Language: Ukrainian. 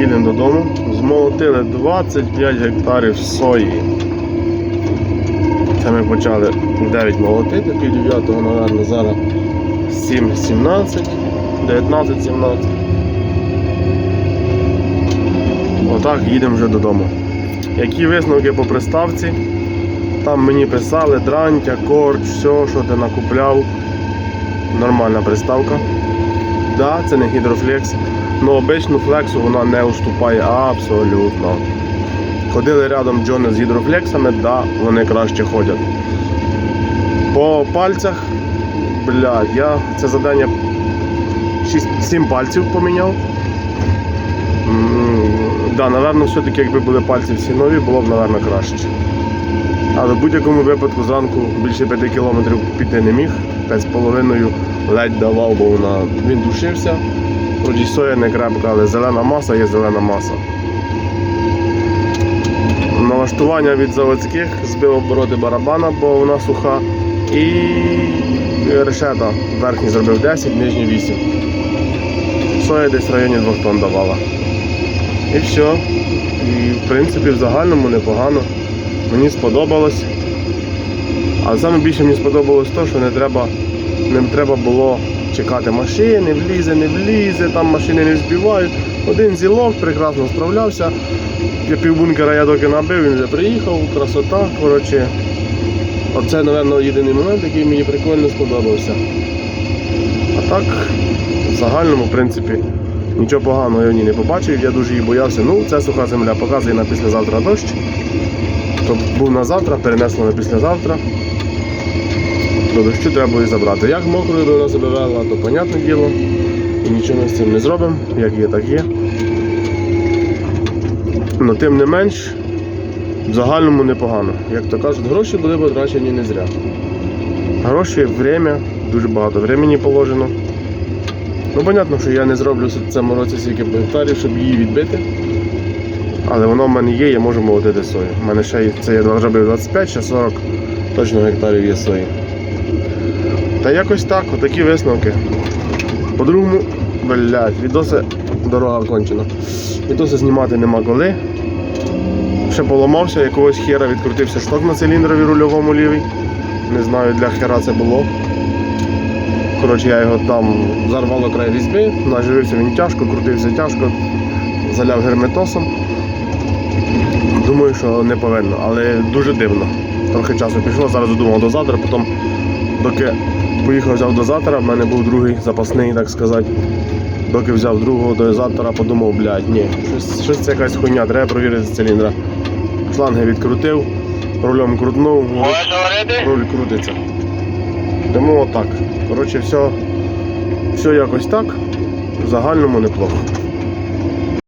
Їдемо додому. Змолотили 25 гектарів сої. Це ми почали 9 молотити, пів 9, напевно, зараз 7-17, 19-17. Отак їдемо вже додому. Які висновки по приставці? Там мені писали дрантя, корч, все, що ти накупляв. Нормальна приставка. Да, це не гідрофлекс. Але обичну флексу вона не уступає абсолютно. Ходили рядом Джони з гідрофлексами, да, вони краще ходять. По пальцях, блядь, я це задання 7 пальців поміняв. Да, напевно, все-таки якби були пальці всі нові, було б, напевно, краще. Але в будь-якому випадку зранку більше 5 кілометрів піти не міг. 5,5 ледь давав, бо вона, він душився. Вроді соя не крепка, але зелена маса є зелена маса. Налаштування від заводських збив обороти барабана, бо вона суха. І решета верхній зробив 10, нижній 8. Соя десь в районі 2 тонн давала. І все. І в принципі в загальному непогано. Мені сподобалось. А саме більше мені сподобалось те, що не треба, не треба було чекати машини, влізе, не влізе, там машини не збивають. Один зілок прекрасно справлявся. Я півбункера я доки набив, він вже приїхав, красота. Коротше, оце, напевно, єдиний момент, який мені прикольно сподобався. А так, в загальному, в принципі, нічого поганого я в ній не побачив, я дуже її боявся. Ну, це суха земля, показує на післязавтра дощ. То був на завтра, перенесло на післязавтра. До дощу треба її забрати. Як мокрою вона себе то понятне діло. І нічого ми з цим не зробимо, як є, так є. Но тим не менш, в загальному непогано. Як то кажуть, гроші були потрачені не зря. Гроші, время, дуже багато времени положено. Ну, понятно, що я не зроблю в цьому році стільки гектарів, щоб її відбити. Але воно в мене є, я можу молотити сою. У мене ще це я зробив 25, ще 40 точно гектарів є сої. Та якось так, отакі висновки. По-другому, блядь, відоси дорога кончена. Відоси знімати нема коли. Ще поламався, якогось хера відкрутився шток на циліндрові рульовому лівій. Не знаю для хера це було. Коротше, я його там зарвало край різьби, наживився він тяжко, крутився тяжко, заляв герметосом. Думаю, що не повинно, але дуже дивно. Трохи часу пішло, зараз додумав дозатор, потім, доки поїхав взяв дозатора, в мене був другий запасний, так сказати. Доки взяв другого дозатора, подумав, блядь, ні, щось, щось це якась хуйня, треба провірити з циліндра. Шланги відкрутив, рулем крутнув, руль крутиться. Тому отак. Коротше, все, все якось так. В загальному неплохо.